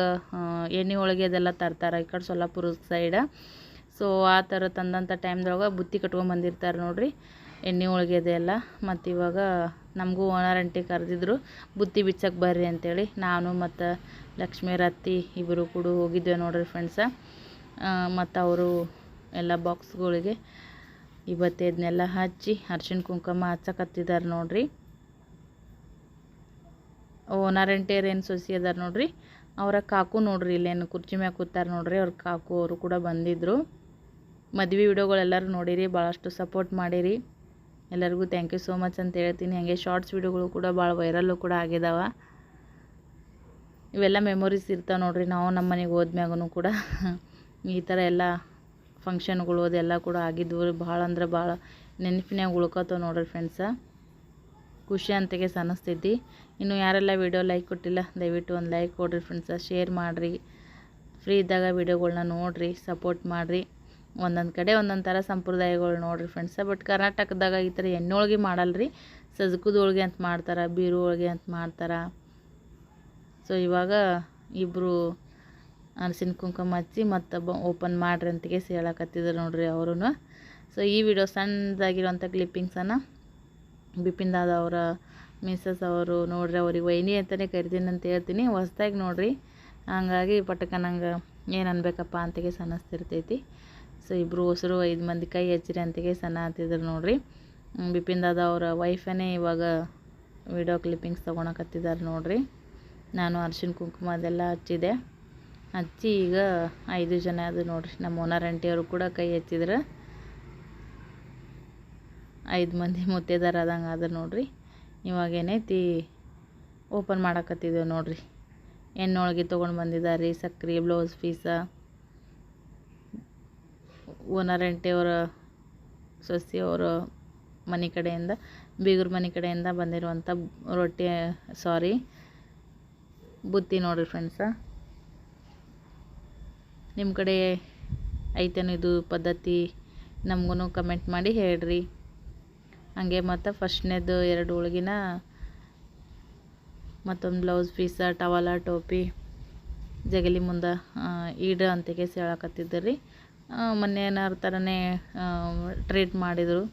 ಎಣ್ಣೆ ಒಳಗೆ ಅದೆಲ್ಲ ತರ್ತಾರೆ ಈ ಕಡೆ ಸೊಲ್ಲಾಪುರದ ಸೈಡ ಸೊ ಆ ಥರ ತಂದಂಥ ಟೈಮ್ದೊಳಗೆ ಬುತ್ತಿ ಕಟ್ಕೊಂಬಂದಿರ್ತಾರೆ ನೋಡಿರಿ. ಎಣ್ಣೆ ಹೋಳಿಗೆ ಅದೆಲ್ಲ ಮತ್ತು ಇವಾಗ ನಮಗೂ ಓನರ್ ಅಂಟಿ ಕರೆದಿದ್ರು, ಬುತ್ತಿ ಬಿಚ್ಚಕ್ಕೆ ಬರ್ರಿ ಅಂತೇಳಿ. ನಾನು ಮತ್ತು ಲಕ್ಷ್ಮೀ, ರತ್ತಿ ಇಬ್ಬರು ಕೂಡ ಹೋಗಿದ್ದೆವು ನೋಡಿರಿ ಫ್ರೆಂಡ್ಸ ಮತ್ತು ಅವರು ಎಲ್ಲ ಬಾಕ್ಸ್ಗಳಿಗೆ ಇವತ್ತೈದನ್ನೆಲ್ಲ ಹಚ್ಚಿ ಅರ್ಶಿಣ ಕುಂಕುಮ ಹಚ್ಚಕತ್ತಿದ್ದಾರೆ ನೋಡಿರಿ. ಓನರ್ ಆಂಟಿಯರ್ ಏನು ಸೊಸಿ ಅದಾರ ನೋಡಿರಿ. ಅವರ ಕಾಕು ನೋಡಿರಿ, ಇಲ್ಲೇನು ಕುರ್ಚಿ ಮ್ಯಾಗ ಕೂತಾರೆ ನೋಡಿರಿ. ಅವ್ರ ಕಾಕು ಅವರು ಕೂಡ ಬಂದಿದ್ದರು ಮದ್ವೆ ವಿಡಿಯೋಗಳೆಲ್ಲರೂ ನೋಡಿರಿ, ಭಾಳಷ್ಟು ಸಪೋರ್ಟ್ ಮಾಡಿರಿ. ಎಲ್ಲರಿಗೂ ಥ್ಯಾಂಕ್ ಯು ಸೋ ಮಚ್ ಅಂತ ಹೇಳ್ತೀನಿ. ಹಾಗೆ ಶಾರ್ಟ್ಸ್ ವಿಡಿಯೋಗಳು ಕೂಡ ಭಾಳ ವೈರಲ್ಲು ಕೂಡ ಆಗಿದಾವ. ಇವೆಲ್ಲ ಮೆಮೊರೀಸ್ ಇರ್ತಾವೆ ನೋಡ್ರಿ ನಾವು ನಮ್ಮ ಮನೆಗೆ ಹೋದ್ಮ್ಯಾಗೂ ಕೂಡ. <laughs> ಈ ಥರ ಎಲ್ಲ ಫಂಕ್ಷನ್ಗಳು ಅದೆಲ್ಲ ಕೂಡ ಆಗಿದ್ವು ಭಾಳ ಅಂದ್ರೆ ಭಾಳ ನೆನಪಿನಾಗ ಉಳ್ಕೋತಾವೆ ನೋಡ್ರಿ ಫ್ರೆಂಡ್ಸ ಖುಷಿ ಅಂತೆಗೆ ಅನಿಸ್ತೈತಿ ಇನ್ನು ಯಾರೆಲ್ಲ ವೀಡಿಯೋ ಲೈಕ್ ಕೊಟ್ಟಿಲ್ಲ, ದಯವಿಟ್ಟು ಒಂದು ಲೈಕ್ ಕೊಡಿರಿ ಫ್ರೆಂಡ್ಸ ಶೇರ್ ಮಾಡಿರಿ. ಫ್ರೀ ಇದ್ದಾಗ ವೀಡಿಯೋಗಳನ್ನ ನೋಡಿರಿ ಸಪೋರ್ಟ್ ಮಾಡಿರಿ. ಒಂದೊಂದು ಕಡೆ, ಒಂದೊಂದು ಥರ ಸಂಪ್ರದಾಯಗಳು ನೋಡಿರಿ ಫ್ರೆಂಡ್ಸ ಬಟ್ ಕರ್ನಾಟಕದಾಗ ಈ ಥರ ಎಣ್ಣೆ ಹೋಳ್ಗೆ ರೀ ಸಜ್ಕದ ಹೋಳ್ಗೆ ಅಂತ ಮಾಡ್ತಾರೆ, ಬೀರು ಹೋಳ್ಗೆ ಅಂತ ಮಾಡ್ತಾರೆ. ಸೊ ಇವಾಗ ಇಬ್ಬರು ಅರಸಿನ ಕುಂಕುಮ ಹಚ್ಚಿ ಮತ್ತು ಬ ಓಪನ್ ಮಾಡ್ರಿ ಅಂತಿಗೆ ಹೇಳಕತ್ತಿದ್ರು ನೋಡ್ರಿ ಅವರು ಸೊ ಈ ವಿಡಿಯೋ ಸಣ್ಣದಾಗಿರುವಂಥ ಕ್ಲಿಪ್ಪಿಂಗ್ಸನ್ನು ಬಿಪಿನ್ ದಾದ ಅವರ ಮಿಸ್ಸಸ್ ಅವರು ನೋಡ್ರಿ ಅವ್ರಿಗೆ ವೈನಿ ಅಂತಲೇ ಕರಿತೀನಿ ಅಂತ ಹೇಳ್ತೀನಿ. ಹೊಸ್ದಾಗಿ ನೋಡ್ರಿ. ಹಂಗಾಗಿ ಪಟಕ ನಂಗೆ ಏನು ಅನ್ಬೇಕಪ್ಪ ಅಂತಿಗೆ ಅನ್ನಿಸ್ತಿರ್ತೈತಿ ಸೊ ಇಬ್ಬರು ಹೊಸರು ಐದು ಮಂದಿ ಕೈ ಹಚ್ಚಿರಿ ಅಂತಿಗೆ ಸಣ್ಣ ಹತ್ತಿದ್ರು ನೋಡ್ರಿ. ಬಿಪಿನ್ ದಾದ ಅವರ ವೈಫನೇ ಇವಾಗ ವಿಡಿಯೋ ಕ್ಲಿಪ್ಪಿಂಗ್ಸ್ ತೊಗೊಳಕತ್ತಿದ್ದಾರೆ ನೋಡ್ರಿ. ನಾನು ಅರ್ಶಿನ ಕುಂಕುಮ ಅದೆಲ್ಲ ಹಚ್ಚಿದೆ. ಹಚ್ಚಿ ಈಗ ಐದು ಜನ ಅದು ನೋಡ್ರಿ. ನಮ್ಮ ಓನರ್ ಆಂಟಿಯವರು ಕೂಡ ಕೈ ಹಚ್ಚಿದ್ರು. ಐದು ಮಂದಿ ಮುತ್ತೈದಾರ ಆದಂಗೆ ಆದ್ರೆ ನೋಡ್ರಿ. ಇವಾಗ ಏನೈತಿ ಓಪನ್ ಮಾಡಕತ್ತಿದ್ದೇವೆ ನೋಡ್ರಿ. ಎಣ್ಣೆ ಒಳಗೆ ತೊಗೊಂಡು ಬಂದಿದ್ದಾರೆ ಸಕ್ರೆ ಬ್ಲೌಸ್ ಪೀಸ ಓನರ್ ಆಂಟಿಯವರ ಸೊಸೆಯವರ ಮನೆ ಕಡೆಯಿಂದ, ಬೀಗರ ಮನೆ ಕಡೆಯಿಂದ ಬಂದಿರುವಂಥ ರೊಟ್ಟಿ ಸಾರಿ ಬುತ್ತಿ ನೋಡಿರಿ ಫ್ರೆಂಡ್ಸ ನಿಮ್ಮ ಕಡೆ ಐತೇನು ಇದು ಪದ್ಧತಿ ನಮಗೂ ಕಮೆಂಟ್ ಮಾಡಿ ಹೇಳ್ರಿ. ಹಾಗೆ ಮತ್ತು ಫಸ್ಟ್ನೇದು ಎರಡು ಹೋಳ್ಗಿನ ಮತ್ತೊಂದು ಬ್ಲೌಸ್ ಪೀಸ ಟವಲ ಟೋಪಿ, ಜಗಲಿ ಮುಂದೆ ಈಡ ಅಂತಿಗೆ ರೀ ಮೊನ್ನೆ ಏನಾರು ಥರನೇ ಟ್ರೀಟ್ ಮಾಡಿದರು.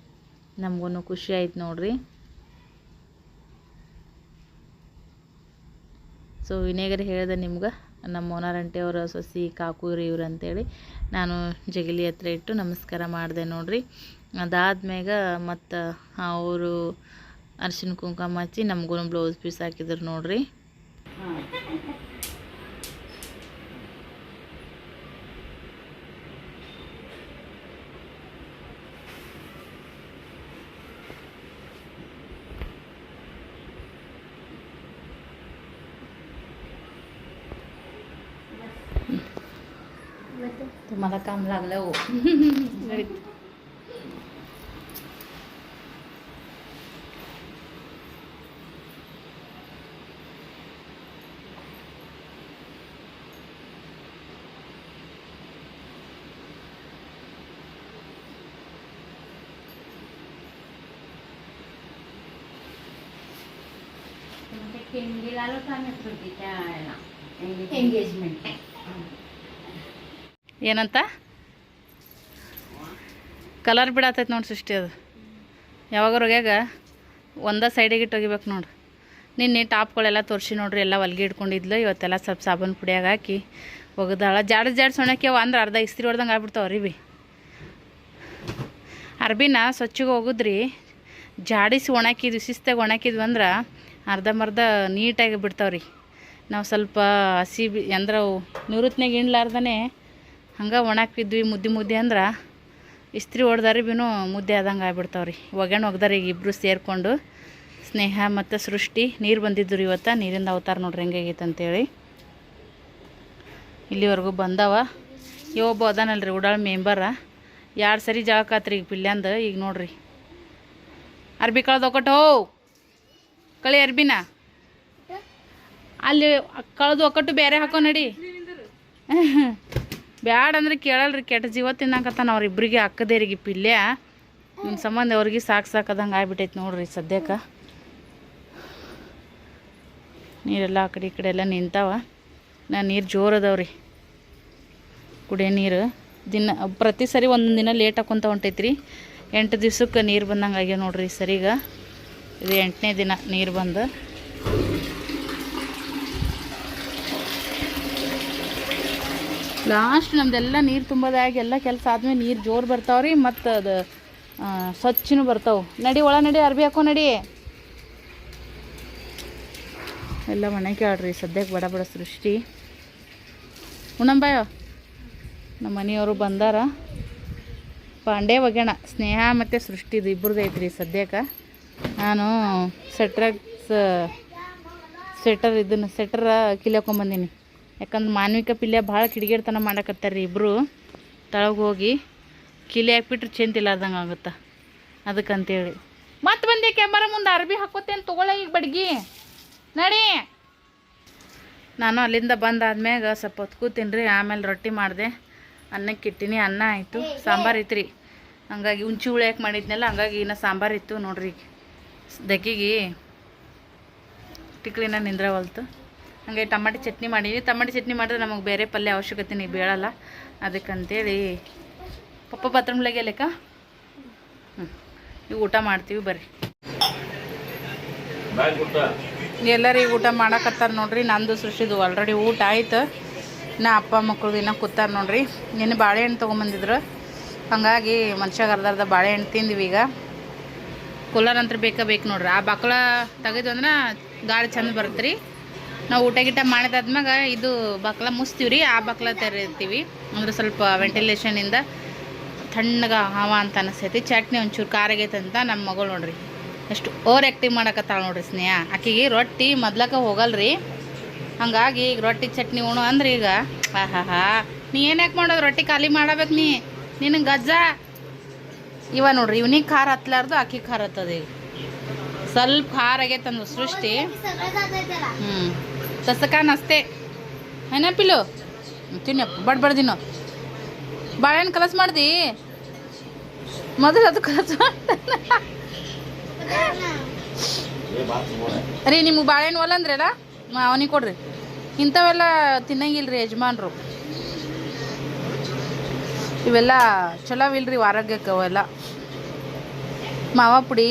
ನಮಗೂ ಖುಷಿ ಆಯ್ತು ನೋಡ್ರಿ. ಸೊ ವಿನೇಗರ್ ಹೇಳಿದೆ ನಿಮ್ಗೆ, ನಮ್ಮ ಓನರ್ ಅವರ ಸೊಸಿ ಕಾಕು ಇವ್ರು ಇವ್ರು ಅಂತೇಳಿ. ನಾನು ಜಗಲಿ ಹತ್ರ ಇಟ್ಟು ನಮಸ್ಕಾರ ಮಾಡಿದೆ ನೋಡ್ರಿ. ಅದಾದ್ಮ್ಯಾಗ ಮತ್ತು ಅವರು ಅರ್ಶಿನ ಕುಂಕುಮ ಹಚ್ಚಿ ನಮಗೂ ಬ್ಲೌಸ್ ಪೀಸ್ ಹಾಕಿದ್ರು ನೋಡ್ರಿ. तुम्हाला काम लागलं हो केंगेला लोकांना होती त्या एंगेजमेंट ಏನಂತ? ಕಲರ್ ಬಿಡತ್ತೈತೆ ನೋಡಿ ಸೃಷ್ಟಿ ಅದು. ಯಾವಾಗ ಒಗ್ಯಾಗ ಒಂದೇ ಸೈಡಿಗೆ ಇಟ್ಟು ಒಗಿಬೇಕು ನೋಡ್ರಿ ನಿನ್ನೆ ಟಾಪ್ಗಳೆಲ್ಲ ತೋರಿಸಿ ನೋಡ್ರಿ, ಎಲ್ಲ ಹೊಲ್ಗೆ ಇಟ್ಕೊಂಡಿದ್ಲು. ಇವತ್ತೆಲ್ಲ ಸ್ವಲ್ಪ ಸಾಬೂನು ಪುಡಿಯಾಗ ಹಾಕಿ ಒಗದಾಳ. ಜಾಡ್ ಜಾಡ್ ಸೊಣಕ್ಯವ ಅಂದ್ರೆ ಅರ್ಧ ಇಸ್ತ್ರಿ ಹೊಡ್ದಂಗೆ ಆಗ್ಬಿಡ್ತಾವ ಬಿ ಅರ್ಬಿನ ಸ್ವಚ್ಛಗೆ ಹೋಗುದ್ರಿ ಜಾಡಿಸಿ ಒಣಕಿದ್ವಿ, ಶಿಸ್ತಾಗಿ ಒಣಕಿದ್ವಿ ಅಂದ್ರೆ ಅರ್ಧಂಬರ್ಧ ನೀಟಾಗಿ ಬಿಡ್ತಾವ್ರಿ. ನಾವು ಸ್ವಲ್ಪ ಹಸಿ ಬಿ ಅಂದ್ರೆ ನಿವೃತ್ತಿನಾಗ ಇಣ್ಲಾರ್ದೇ ಹಂಗೆ ಒಣಾಕ್ತಿದ್ವಿ ಮುದ್ದೆ ಮುದ್ದೆ ಅಂದ್ರೆ ಇಸ್ತ್ರಿ ಹೊಡೆದಾರಿ ಭೀನು ಮುದ್ದೆ ಆದಂಗೆ ಆಗ್ಬಿಡ್ತಾವ್ರಿ. ಒಗ್ಯಾಣ ಒಗ್ದಾರ ಈಗ ಇಬ್ಬರು ಸೇರಿಕೊಂಡು ಸ್ನೇಹ ಮತ್ತು ಸೃಷ್ಟಿ, ನೀರು ಬಂದಿದ್ದು ರೀ ಇವತ್ತು, ನೀರಿಂದ ಅವತಾರ ನೋಡ್ರಿ ಹೆಂಗಾಗೈತೆ ಅಂತೇಳಿ. ಇಲ್ಲಿವರೆಗೂ ಬಂದವ. ಒಬ್ಬ ಅದಾನಲ್ರಿ, ಉಡಾಳ್ ಮೆಂಬರ. ಎರಡು ಸರಿ ಜಾಗಕ್ಕಾತ್ರಿ ಈಗ ಪಿಲ್ಯಾಂದು, ಈಗ ನೋಡ್ರಿ. ಅರ್ಬಿ ಕಳ್ದು ಒಕ್ಕಟ್ಟು ಹೋ. ಕಳಿ ಅರ್ಬಿನ. ಅಲ್ಲಿ ಕಳೆದು ಒಕ್ಕಟ್ಟು ಬೇರೆ ಹಾಕೋ ನಡಿ. ಬ್ಯಾಡ ಅಂದ್ರೆ ಕೇಳಲ್ರಿ, ಕೆಟ್ಟ ಜೀವ ತಿನ್ನಕತ್ತಾನ ಅವ್ರಿಬ್ರಿಗೆ ಅಕ್ಕದೇರಿಗೆ ಪಿಲ್ಯ. ನಿಮ್ಮ ಸಂಬಂಧ ಅವ್ರಿಗೆ ಸಾಕು ಸಾಕದಂಗೆ ಆಗ್ಬಿಟ್ಟೈತೆ ನೋಡ್ರಿ ಸದ್ಯಕ್ಕೆ. ನೀರೆಲ್ಲ ಆ ಕಡೆ ಈ ಕಡೆ ಎಲ್ಲ ನಿಂತಾವ. ನಾ ನೀರು ಜೋರು ಅದಾವ್ರಿ ಕುಡಿಯೋ ನೀರು. ದಿನ, ಪ್ರತಿ ಸರಿ ಒಂದೊಂದು ದಿನ ಲೇಟ್ ಹಾಕೊಂತ ಹೊಂಟೈತ್ರಿ. ಎಂಟು ದಿವ್ಸಕ್ಕೆ ನೀರು ಬಂದಂಗೆ ಆಗ್ಯಾವ ನೋಡ್ರಿ ಸರಿಗ. ಇದು ಎಂಟನೇ ದಿನ ನೀರು ಬಂದು. ಲಾಸ್ಟ್ ನಮ್ದೆಲ್ಲ ನೀರು ತುಂಬೋದಾಗಿ ಎಲ್ಲ ಕೆಲಸ ಆದ್ಮೇಲೆ ನೀರು ಜೋರು ಬರ್ತಾವ್ರಿ, ಮತ್ತು ಅದು ಸ್ವಚ್ಛನೂ ಬರ್ತಾವೆ. ನಡಿ, ಒಳ ನಡಿ, ಅರ್ಬಿ ಹಾಕೋ ನಡಿ. ಎಲ್ಲ ಮನೆ ಆಡ್ರಿ ಸದ್ಯಕ್ಕೆ ಬಡ ಬಡ ಸೃಷ್ಟಿ. ಉಣಂಬಾಯ ನಮ್ಮ ಮನೆಯವರು ಬಂದಾರ. ಪಾಂಡೆ ಒಗ್ಯಾಣ, ಸ್ನೇಹ ಮತ್ತು ಸೃಷ್ಟಿದು ಇಬ್ಬರದ್ದು ರೀ ಸದ್ಯಕ್ಕೆ ನಾನು ಸೆಟ್ರ ಸೆಟರ್ ಇದನ್ನು ಸೆಟ್ರ ಕಿಲಿಯಾಕೊಂಬಂದೀನಿ. ಯಾಕಂದ್ರೆ ಮಾನ್ವಿಕ ಪಿಲ್ಯ ಭಾಳ ಕಿಡಿಗೇಡ್ತನ ಮಾಡಕತ್ತಾರ ರೀ ಇಬ್ಬರು ತಳಗೆ ಹೋಗಿ ಕಿಲಿ ಹಾಕ್ಬಿಟ್ರೆ ಚೆಂದಿಲ್ಲಾರ್ದಂಗೆ ಆಗುತ್ತೆ? ಅದಕ್ಕಂತೇಳಿ. ಮತ್ತೆ ಬಂದೆ ಕ್ಯಾಮರಾ ಮುಂದೆ ಅರ್ಬಿ ಹಾಕೋತೇನೆ ತೊಗೊಳ ಈಗ ಬಡ್ಗಿ. ನಡಿ. ನಾನು ಅಲ್ಲಿಂದ ಬಂದಾದ್ಮ್ಯಾಗ ಸ್ವಲ್ಪ ಹೊತ್ತು ಕೂತೀನಿ ರೀ ಆಮೇಲೆ ರೊಟ್ಟಿ ಮಾಡಿದೆ. ಅನ್ನಕ್ಕೆ ಇಟ್ಟಿನಿ, ಅನ್ನ ಆಯಿತು, ಸಾಂಬಾರು ಐತ್ರಿ. ಹಂಗಾಗಿ ಉಂಚಿ ಉಳ್ಯಾಕೆ ಮಾಡಿದ್ನಲ್ಲ, ಹಂಗಾಗಿ ಇನ್ನು ಸಾಂಬಾರು ಇತ್ತು ನೋಡ್ರಿ ಈಗ. ದಕ್ಕಿಗೆ ಟಿಕ್ಲಿನ ನಿಂದ್ರವಲ್ತು. ಹಂಗೆ ಟಮಾಟಿ ಚಟ್ನಿ ಮಾಡೀನಿ. ಟಮಾಟಿ ಚಟ್ನಿ ಮಾಡಿದ್ರೆ ನಮಗೆ ಬೇರೆ ಪಲ್ಯ ಅವಶ್ಯಕತೆ ಬೀಳಲ್ಲ ಅದಕ್ಕಂತೇಳಿ ಪಪ್ಪ ಬಾತ್ರೂಮ್ಲಾಗೆ ಲೆಕ್ಕ ಹ್ಞೂ ಈಗ ಊಟ ಮಾಡ್ತೀವಿ, ಬರ್ರಿ. ಎಲ್ಲರೂ ಈಗ ಊಟ ಮಾಡಕತ್ತಾರ ನೋಡ್ರಿ. ನಂದು ಸೃಷ್ಟಿದು ಆಲ್ರೆಡಿ ಊಟ ಆಯ್ತು. ನಾ ಅಪ್ಪ ಮಕ್ಕಳು ಇನ್ನೂ ಕೂತಾರ ನೋಡ್ರಿ. ನಿನ್ನೆ ಬಾಳೆಹಣ್ಣು ತೊಗೊಂಬಂದಿದ್ರು. ಹಾಗಾಗಿ ಮನುಷ್ಯಾಗ ಅರ್ಧ ಬಾಳೆಹಣ್ಣು ತಿಂದ್ವಿ ಈಗ. ಕೂಲರ್ ಅಂತ ಬೇಕಾ ಬೇಕು ನೋಡ್ರಿ. ಆ ಬಕ್ಳ ತೆಗೆದು ಅಂದ್ರೆ ಗಾಳಿ ಚಂದ ಬರುತ್ತೆ ರೀ ನಾವು ಊಟ ಗೀಟ ಮಾಡಿದಾದ್ಮ್ಯಾಗ ಇದು ಬಕ್ಲ ಮುಸ್ತೀವಿ ರೀ ಆ ಬಕ್ಲ ತೆರಿತೀವಿ ಅಂದ್ರೆ ಸ್ವಲ್ಪ ವೆಂಟಿಲೇಷನಿಂದ ತಣ್ಣಗೆ ಹವ ಅಂತ ಅನಿಸ್ತೈತಿ. ಚಟ್ನಿ ಒಂಚೂರು ಖಾರಾಗೈತೆ ಅಂತ ನಮ್ಮ ಮಗಳು ನೋಡ್ರಿ. ಎಷ್ಟು ಓವರ್ ಆ್ಯಕ್ಟಿವ್ ಮಾಡಕತ್ತಾಳ ನೋಡ್ರಿ ಸ್ನೇಹ. ಆಕಿಗೆ ರೊಟ್ಟಿ ಮೊದ್ಲಕ್ಕೆ ಹೋಗಲ್ರಿ. ಹಂಗಾಗಿ ಈಗ ರೊಟ್ಟಿ ಚಟ್ನಿ ಉಣು ಅಂದ್ರೆ ಈಗ ಹಾ ಹಾ ಹಾ ನೀ ಏನು ಯಾಕೆ ಮಾಡೋದು? ರೊಟ್ಟಿ ಖಾಲಿ ಮಾಡಬೇಕು ನೀ. ನಿನ್ನ ಗಜ್ಜ. ಇವ ನೋಡ್ರಿ, ಇವ್ನಿಗೆ ಖಾರ ಹತ್ಲಾರ್ದು, ಆಕೆಗೆ ಖಾರ ಹತ್ತದ ಈಗ. ಸ್ವಲ್ಪ ಹಾರಾಗೈತಂದು ಸೃಷ್ಟಿ. ಹ್ಞೂ ಸಸಕಾನ ಅಷ್ಟೇ ಏನಪ್ಪಿಲು ತಿನ್ನಪ್ಪ ಬಡ ಬಡ್ದಿನ ಬಾಳೆಹಣ್ಣು ಕಲಸ್ ಮಾಡ್ದಿ? ಮೊದಲು ಅದು ಕಲಸ್ ರೀ, ನಿಮ್ಗೆ ಬಾಳೆಹಣ್ಣು ಒಲ್ಲ ಅಂದ್ರಲ್ಲ ಅವನಿಗೆ ಕೊಡ್ರಿ. ಇಂಥವೆಲ್ಲ ತಿನ್ನಂಗಿಲ್ರಿ ಯಜಮಾನ್ರು. ಇವೆಲ್ಲ ಚಲೋ ಇಲ್ರಿ ಆರೋಗ್ಯಕ್ಕೆ ಅವೆಲ್ಲ. ಮಾವ ಪುಡಿ.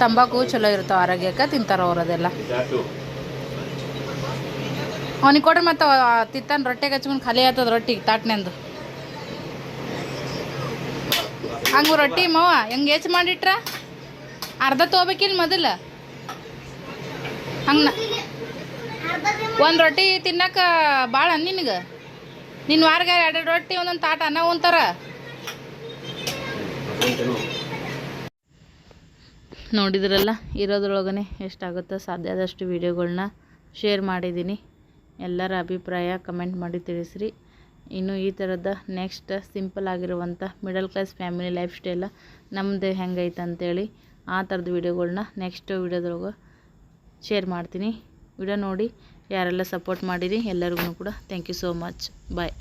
ತಂಬಾಕು ಚಲೋ ಇರ್ತಾವ ಆರೋಗ್ಯಕ್ಕೆ ತಿಂತಾರ ಅವ್ರು ಅದೆಲ್ಲ ಅವನಿಗೆ ಕೊಡ್ರಿ ಮತ್ತೆ ತಿತ್ತಾನ ರೊಟ್ಟೆಗೆ ಹಚ್ಕೊಂಡು ಖಾಲಿ ಆಯ್ತದ ರೊಟ್ಟಿಗೆ ತಾಟ್ನೆಂದು ಹಂಗೆ ರೊಟ್ಟಿ ಮಾವ, ಹೆಂಗೆ ಹೆಚ್ಚು ಮಾಡಿಟ್ರ? ಅರ್ಧ ತೊಗೋಬೇಕಿಲ್ಲ ಮೊದಲು. ಹಂಗೆ ಒಂದು ರೊಟ್ಟಿ ತಿನ್ನಕ್ಕೆ ಭಾಳ ನಿನಗೆ. ನಿನ್ನ ವಾರಗ ಎರಡು ರೊಟ್ಟಿ ಒಂದೊಂದು ತಾಟ ಅನ್ನ ಉಂತಾರ. ನೋಡಿದ್ರಲ್ಲ ಇರೋದ್ರೊಳಗೇ ಎಷ್ಟಾಗುತ್ತೋ ಸಾಧ್ಯ ಆದಷ್ಟು ವೀಡಿಯೋಗಳನ್ನ ಶೇರ್ ಮಾಡಿದ್ದೀನಿ. ಎಲ್ಲರ ಅಭಿಪ್ರಾಯ ಕಮೆಂಟ್ ಮಾಡಿ ತಿಳಿಸ್ರಿ. ಇನ್ನು ಈ ಥರದ ನೆಕ್ಸ್ಟ್ ಸಿಂಪಲ್ ಆಗಿರುವಂಥ ಮಿಡಲ್ ಕ್ಲಾಸ್ ಫ್ಯಾಮಿಲಿ ಲೈಫ್ ಸ್ಟೈಲ ನಮ್ಮದು ಹೆಂಗೈತೆ ಅಂತೇಳಿ ಆ ಥರದ ವೀಡಿಯೋಗಳನ್ನ ನೆಕ್ಸ್ಟ್ ವೀಡಿಯೋದೊಳಗೆ ಶೇರ್ ಮಾಡ್ತೀನಿ. ವಿಡಿಯೋ ನೋಡಿ ಯಾರೆಲ್ಲ ಸಪೋರ್ಟ್ ಮಾಡಿರಿ, ಎಲ್ಲರಿಗೂ ಕೂಡ thank you so much bye